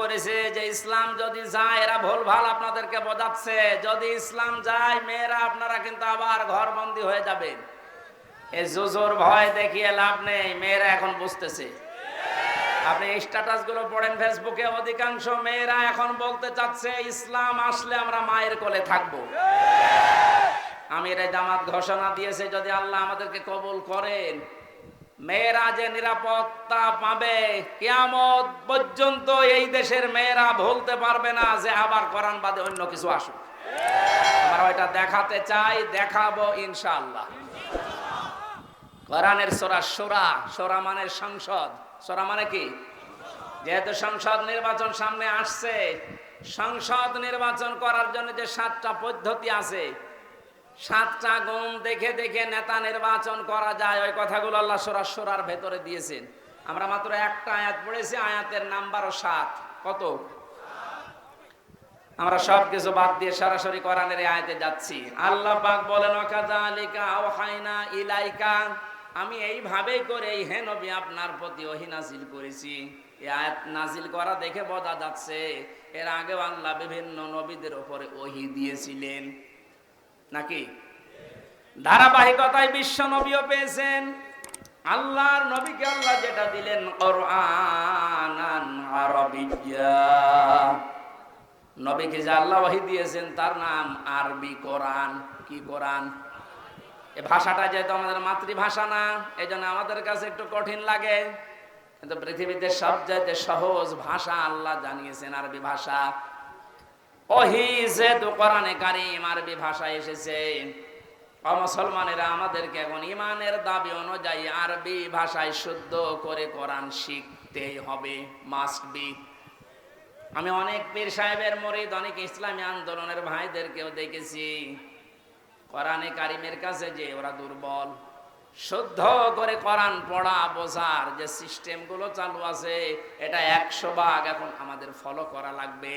করেছে যে ইসলাম যদি যায়, এরা ভুল ভালো আপনাদেরকে বোঝাচ্ছে। যদি ইসলাম যায়, মেয়েরা আপনারা কিন্তু আবার ঘরবন্দি হয়ে যাবেন। এই জুজোর ভয় দেখিয়ে লাভ নেই, মেয়েরা এখন বুঝতেছে। আপনি স্ট্যাটাসগুলো পড়েন ফেসবুকে, অধিকাংশ মেয়েরা এখন বলতে চাচ্ছে, ইসলাম আসলে আমরা মায়ের কোলে থাকব। আমির জামাত ঘোষণা দিয়েছে, যদি আল্লাহ আমাদেরকে কবুল করেন। মেয়েরা যে নিরাপত্তা পাবে, কিয়ামত পর্যন্ত এই দেশের মেয়েরা ভুলতে পারবে না যে আবার কোরআন বাদে অন্য কিছু আসুক। আমরা ওইটা দেখাতে চাই, দেখাবো ইনশাআল্লাহ। কোরআনের সোরা সোরা সোরা মানে সংসদ। সোরা মানে কি? যেহেতু সংসদ নির্বাচন সামনে আসছে, সংসদ নির্বাচন করার জন্য যে সাতটা পদ্ধতি আছে সাতটা গুণ দেখে দেখে নেতা নির্বাচন করা যায়। ওই কথাগুলো আল্লাহ সোরা সোরার ভেতরে দিয়েছেন। আমরা মাত্র একটা আয়াত পড়েছি, আয়াতের নাম্বারও সাত। কত? আমরা সব কিছু বাদ দিয়ে সরাসরি কোরআনের আয়াতে যাচ্ছি। আল্লাহ পাক বলেন, ওয়াকাযালিকা আওহাইনা ইলাইকা। আমি এইভাবেই করে এই হে নবী আপনার প্রতি ওহি নাজিল করেছি। এই আয়াত নাজিল করা দেখে বোঝা যাচ্ছে, এর আগে আল্লাহ বিভিন্ন নবীদের উপরে ওহি দিয়েছিলেন। নাকি? ধারাবাহিকতায় বিশ্ব নবীও পেয়েছেন। আল্লাহর নবীকে আল্লাহ যেটা দিলেন নবীকে যে আল্লাহ ওয়াহি দিয়েছেন, তার নাম আরবি কোরআন। কি কোরআন? এ ভাষাটা যেহেতু আমাদের মাতৃভাষা না এই জন্য আমাদের কাছে একটু কঠিন লাগে। কিন্তু পৃথিবীতে সবচাইতে সহজ ভাষা আল্লাহ জানিয়েছেন, আরবি ভাষা। ওহি যেহেতু কোরআনে কারিম আরবি ভাষা এসেছে। অমুসলমানেরা আমাদেরকে এখন ইমানের দাবি অনুযায়ী আরবি ভাষায় শুদ্ধ করে কোরআন হবে আমি অনেক পীর সাহেবের মরিদ, অনেক ইসলামী আন্দোলনের ভাইদেরকেও দেখেছি। কোরআনে কারিমের কাছে যে ওরা দুর্বল। শুদ্ধ করে কোরআন পড়া, বোঝার যে সিস্টেমগুলো চালু আছে, এটা একশো ভাগ এখন আমাদের ফলো করা লাগবে।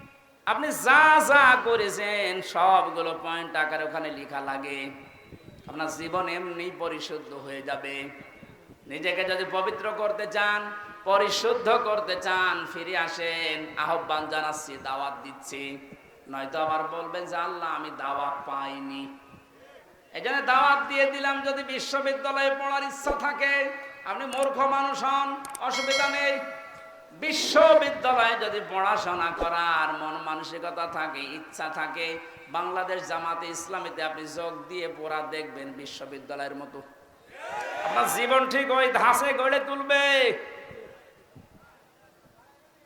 আপনি যা যা করেছেন, সবগুলো পয়েন্ট আকারে ওখানে লেখা লাগে। আপনার জীবন এমনি পরিশুদ্ধ হয়ে যাবে। নিজেকে যদি পবিত্র করতে চান, পরিশুদ্ধ করতে চান, ফিরে আসেন, আহ্বান জানাচ্ছি, দাওয়াত দিচ্ছি। নয়তো আবার বলবেন যে, আল্লাহ, আমি দাওয়াত পাইনি। এই জন্য দাওয়াত দিয়ে দিলাম, যদি বিশ্ববিদ্যালয়ে পড়ার ইচ্ছা থাকে, আপনি মূর্খ মানুষ হন, অসুবিধা নেই। বিশ্ববিদ্যালয়ে যদি পড়াশোনা করার মন মানসিকতা থাকে, ইচ্ছা থাকে, বাংলাদেশ জামাতে ইসলামীতে আপনি যোগ দিয়ে পড়া দেখবেন বিশ্ববিদ্যালয়ের মতো। আপনার জীবন ঠিক ওই ধাসে গড়ে তুলবে।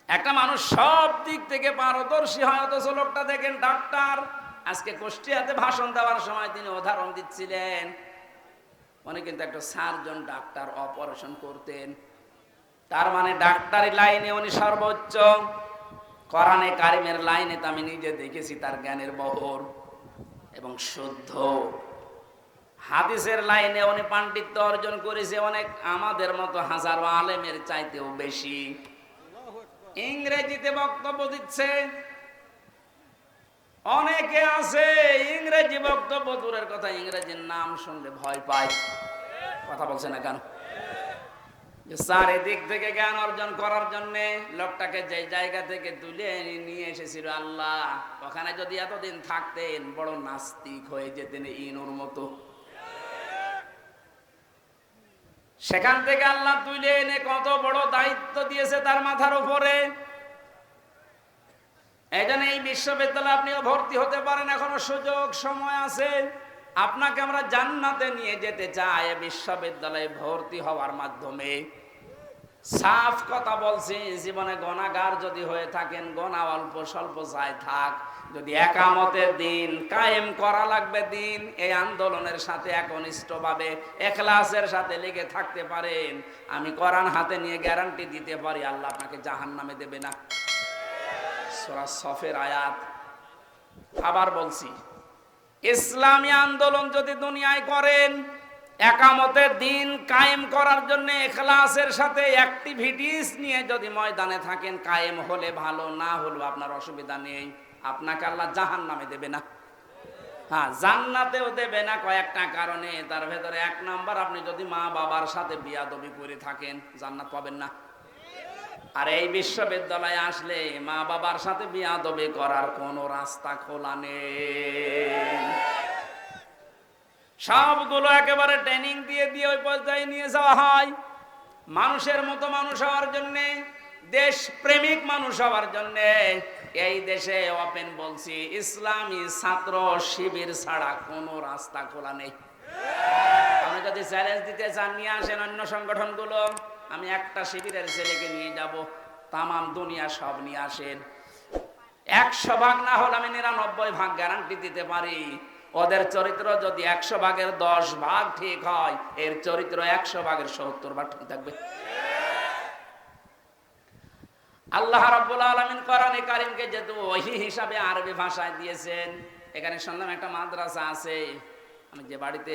একটা মানুষ সব দিক থেকে পারদর্শী হয়, অথচ লোকটা দেখেন ডাক্তার। আজকে কুষ্টিয়াতে ভাষণ দেওয়ার সময় তিনি উদাহরণ দিচ্ছিলেন। উনি কিন্তু একটা সার্জন ডাক্তার, অপারেশন করতেন। তার মানে ডাক্তারি লাইনে উনি সর্বোচ্চ। কোরআনে কারিমের লাইনে তো আমি নিজে দেখেছি তার জ্ঞানের বহর এবং শুদ্ধ। হাদিসের লাইনে উনি পাণ্ডিত্য অর্জন করেছে অনেক, আমাদের মতো হাজারো আলেমের চাইতেও বেশি। ইংরেজিতে বক্তব্য দিচ্ছে, অনেকে আছে ইংরেজি বক্তব্য, দূরের কথা, ইংরেজির নাম শুনলে ভয় পায়। কথা বলছে না কেন? চারিদিক থেকে জ্ঞান অর্জন করার জন্য লোকটাকে যে জায়গা থেকে তুলে নিয়ে এসেছিল আল্লাহ, ওখানে যদি এতদিন থাকতেন বড় নাস্তিক হয়ে যেতেন ইনুর মতো। সেখান থেকে আল্লাহ তুলে এনে কত বড় দায়িত্ব দিয়েছে তার মাথার উপরে। এই জন্য এই বিশ্ববিদ্যালয়ে আপনিও ভর্তি হতে পারেন, এখনও সুযোগ সময় আছে। আপনাকে আমরা জান্নাতে নিয়ে যেতে চাই বিশ্ববিদ্যালয়ে ভর্তি হওয়ার মাধ্যমে। সাফ কথা বলছি, জীবনে গণাগার যদি হয়ে থাকেন গণা অল্প স্বল্প চাই থাক। যদি একামতের দিন কায়েম করা লাগবে দিন, এই আন্দোলনের সাথে একনিষ্ঠভাবে, এখলাসের সাথে লেগে থাকতে পারেন। আমি করান হাতে নিয়ে গ্যারান্টি দিতে পারি, আল্লাহ আপনাকে জাহান নামে দেবে না। সোরা সফের আয়াত। আবার বলছি, ইসলামী আন্দোলন যদি দুনিয়ায় করেন একামতের দিন কায়েম করার জন্য এখলাসের সাথে অ্যাক্টিভিটিস নিয়ে যদি ময়দানে থাকেন, কায়েম হলে ভালো, না হলেও আপনার অসুবিধা নেই। আপনাকে আল্লাহ জাহান নামে দেবে না। হ্যাঁ জান্নাতেও দেবে না কয়েকটা কারণে। তার ভেতরে এক নাম্বার, আপনি যদি মা বাবার সাথে বিয়াদবি করে থাকেন, জান্নাত পাবেন না। আর এই বিশ্ববিদ্যালয়ে আসলে মা বাবার সাথে বিয়াদবি করার কোনো রাস্তা খোলা নেই। সবগুলো একেবারে ট্রেনিং দিয়ে দিয়ে ওই পর্যায়ে নিয়ে যাওয়া হয়। মানুষের মতো মানুষ হওয়ার জন্য দেশ প্রেমিক মানুষ হওয়ার জন্য এই দেশে ওপেন বলছি, ইসলামী ছাত্র শিবির ছাড়া কোনো রাস্তা খোলা নেই। আপনি যদি চ্যালেঞ্জ দিতে চান, নিয়ে আসেন অন্য সংগঠনগুলো। আমি একটা শিবিরের ছেলেকে নিয়ে যাব, তামাম দুনিয়া সব নিয়ে আসেন। একশো ভাগ না হলে আমি নিরানব্বই ভাগ গ্যারান্টি দিতে পারি। ওদের চরিত্র যদি একশো ভাগের দশ ভাগ ঠিক হয়, এর চরিত্র একশো ভাগের সত্তর ভাগ ঠিক থাকবে। আল্লাহ রাব্বুল আলামিন কোরআনে কারিমকে যেহেতু ওহি হিসাবে আরবি ভাষায় দিয়েছেন, এখানে শুনলাম একটা মাদ্রাসা আছে, আমি যে বাড়িতে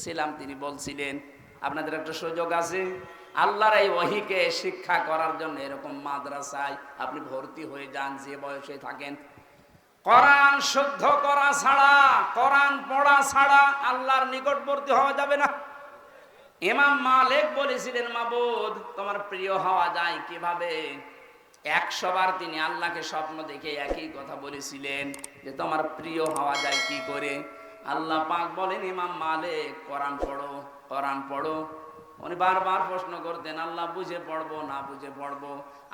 ছিলাম তিনি বলছিলেন, আপনাদের একটা সুযোগ আছে? আল্লাহর এই ওহিকে শিক্ষা করার জন্য এরকম মাদ্রাসায় আপনি ভর্তি হয়ে যান, যে বয়সে থাকেন কোরআন শুদ্ধ করা ছাড়া, কোরআন পড়া ছাড়া আল্লাহর নিকটবর্তী হওয়া যাবে না। ইমাম মালিক বলেছিলেন, মাবুদ, তোমার প্রিয় হওয়া যায় কীভাবে? একশো বার তিনি আল্লাহকে স্বপ্ন দেখে একই কথা বলেছিলেন যে, তোমার প্রিয় হওয়া যায় কি করে? আল্লাহ পাক বলেন, ইমাম মালিক, কোরআন পড়ো কোরআন পড়ো। উনি বারবার প্রশ্ন করতেন, আল্লাহ বুঝে পড়ব না বুঝে পড়ব?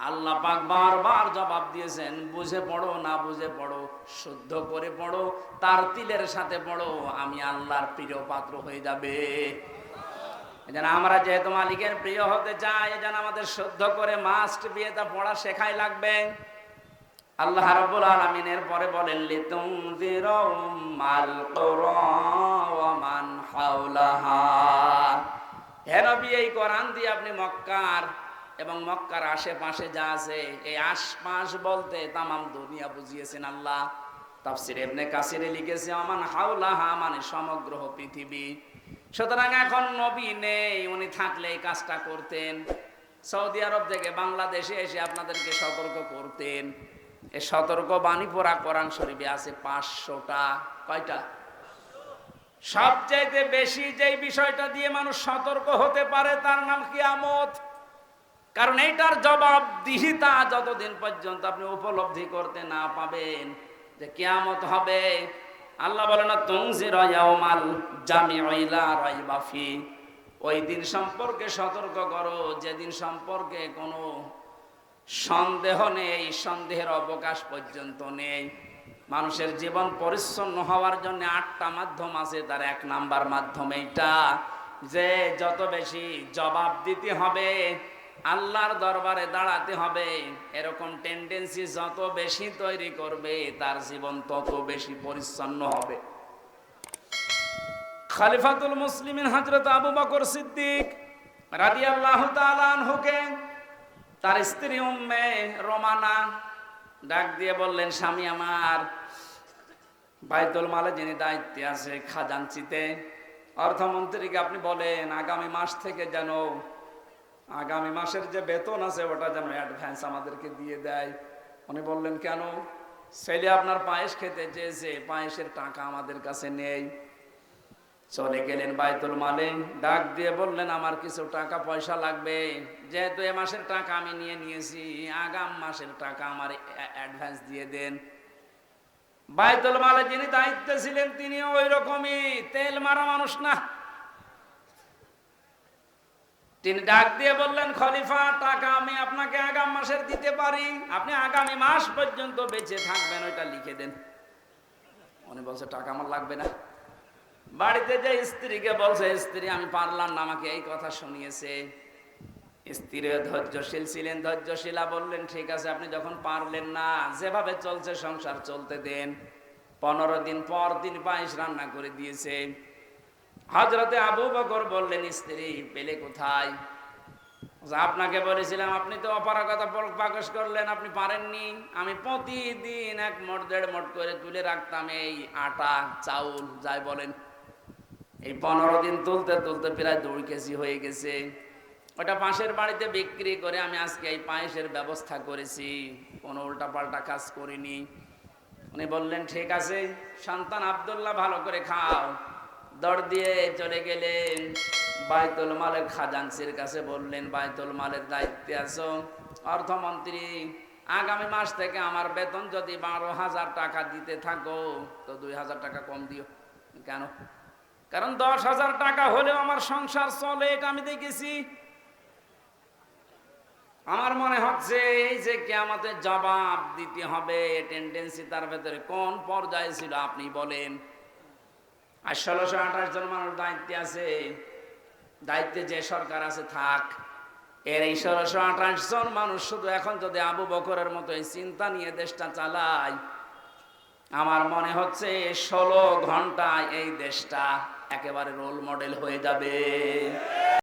আল্লাহ পাক বারবার জবাব দিয়েছেন, বুঝে পড়ো না বুঝে পড়ো, শুদ্ধ করে পড়ো, তার তিলের সাথে পড়ো, আমি আল্লাহর প্রিয় পাত্র হয়ে যাবে। যেন আমরা যেহেতু মালিকের প্রিয় হতে চাই যেন আমাদের শুদ্ধ করে মাস্ট বিয়েটা পড়া শেখাই লাগবে। আল্লাহ রাব্বুল আলামিনের পরে বলেন লিতুনজিরু মাল কুরা মান হাওলাহা। হে নবী এই কোরআন দিয়ে আপনি মক্কার এবং মক্কার আশেপাশে যা আছে, এই আশপাশ বলতে তামাম দুনিয়া বুঝিয়েছেন আল্লাহ। তাফসির ইবনে কাসিরে লিখেছে আমান হাওলাহা মানে সমগ্র পৃথিবী। সুতরাং এখন নবী নেই, উনি থাকলে এই কাজটা করতেন। সৌদি আরব থেকে বাংলাদেশে এসে আপনাদেরকে সতর্ক করতেন। এই সতর্ক বাণী পড়া কোরআন শরীফে আছে পাঁচশোটা, কয়টা? সবচাইতে বেশি যেই বিষয়টা দিয়ে মানুষ সতর্ক হতে পারে, তার নাম কিয়ামত। কারণ এইটার জবাব দিহিতা যতদিন পর্যন্ত আপনি উপলব্ধি করতে না পাবেন যে কিয়ামত হবে। আল্লাহ বলে না রাইবাফি ওই দিন সম্পর্কে সতর্ক করো, যেদিন সম্পর্কে কোনো সন্দেহ নেই, সন্দেহের অবকাশ পর্যন্ত নেই। মানুষের জীবন পরিচ্ছন্ন হওয়ার জন্য আটটা মাধ্যম আছে, তার এক নাম্বার মাধ্যম এইটা। যে যত বেশি জবাব দিতে হবে, আল্লাহর দরবারে দাঁড়াতে হবে, এরকম টেন্ডেন্সি যত বেশি তৈরি করবে, তার জীবন তত বেশি পরিচ্ছন্ন হবে। খালিফাতুল মুসলিমিন হজরত আবু বকর সিদ্দিক রাদিয়াল্লাহু তাআলা আনহুকে তার স্ত্রী উম্মে রোমানা ডাক দিয়ে বললেন, স্বামী আমার বাইতুল মালে যিনি দায়িত্বে আছে খাজানচিতে অর্থমন্ত্রীকে আপনি বলেন, আগামী মাস থেকে যেন, আগামী মাসের যে বেতন আছে, ওটা যেন অ্যাডভান্স আমাদেরকে দিয়ে দেয়। উনি বললেন, কেন? ছেলে আপনার পায়েস খেতে চেয়েছে, পায়েসের টাকা আমাদের কাছে নেই। চলে গেলেন বাইতুল মালে, ডাক দিয়ে বললেন, আমার কিছু টাকা পয়সা লাগবে। যেহেতু এ মাসের টাকা আমি নিয়ে নিয়েছি, আগাম মাসের টাকা আমার অ্যাডভান্স দিয়ে দেন। বাইতুল মালে যিনি দায়িত্বে ছিলেন, তিনিও ওই রকমই তেল মারা মানুষ না। তিনি ডাক দিয়ে বললেন, খলিফা, টাকা আমি আপনাকে আগাম মাসের দিতে পারি। আপনি আগামী মাস পর্যন্ত বেঁচে থাকবেন, ওইটা লিখে দেন। উনি বলছে, টাকা আমার লাগবে না। বাড়িতে যে স্ত্রীকে বলছে, স্ত্রী, আমি পারলাম না, আমাকে এই কথা শুনিয়েছে। স্ত্রীও ধৈর্যশীল ছিলেন, ধৈর্যশীলা বললেন, ঠিক আছে, আপনি যখন পারলেন না, যেভাবে চলছে সংসার, চলতে দেন। পনেরো দিন পর দিন পায়েস রান্না করে দিয়েছে। হজরতে আবু বকর বললেন, স্ত্রী, পেলে কোথায়? আপনাকে বলেছিলাম, আপনি তো অপারগতা পর- প্রকাশ করলেন, আপনি পারেননি। আমি প্রতিদিন এক মোট, দেড় মোট করে তুলে রাখতাম এই আটা, চাউল, যাই বলেন। এই পনেরো দিন তুলতে তুলতে প্রায় দুই কেজি হয়ে গেছে। ওটা পাশের বাড়িতে বিক্রি করে আমি আজকে এই পায়েসের ব্যবস্থা করেছি। কোনো উল্টাপাল্টা কাজ করিনি। উনি বললেন, ঠিক আছে, সন্তান আব্দুল্লাহ, ভালো করে খাও। দৌড় দিয়ে চলে গেলেন। বাইতুল মালের খাজানসির কাছে বললেন, বাইতুল মালের দায়িত্বে আছো। অর্থমন্ত্রী, আগামী মাস থেকে আমার বেতন যদি বারো হাজার টাকা দিতে থাকো, তো দুই হাজার টাকা কম দিও। কেন? কারণ দশ হাজার টাকা হলেও আমার সংসার চলে, এটা আমি দেখেছি। আমার মনে হচ্ছে এই যে কে আমাদের জবাব দিতে হবে টেন্ডেন্সি তার ভেতরে কোন পর্যায়ে ছিল আপনি বলেন। আর ষোলোশো আঠাশ জন মানুষ দায়িত্বে আছে। দায়িত্বে যে সরকার আছে থাক। এর এই ষোলোশো আঠাশ জন মানুষ শুধু এখন যদি আবু বকরের মতো এই চিন্তা নিয়ে দেশটা চালায়, আমার মনে হচ্ছে ষোলো ঘন্টায় এই দেশটা একেবারে রোল মডেল হয়ে যাবে।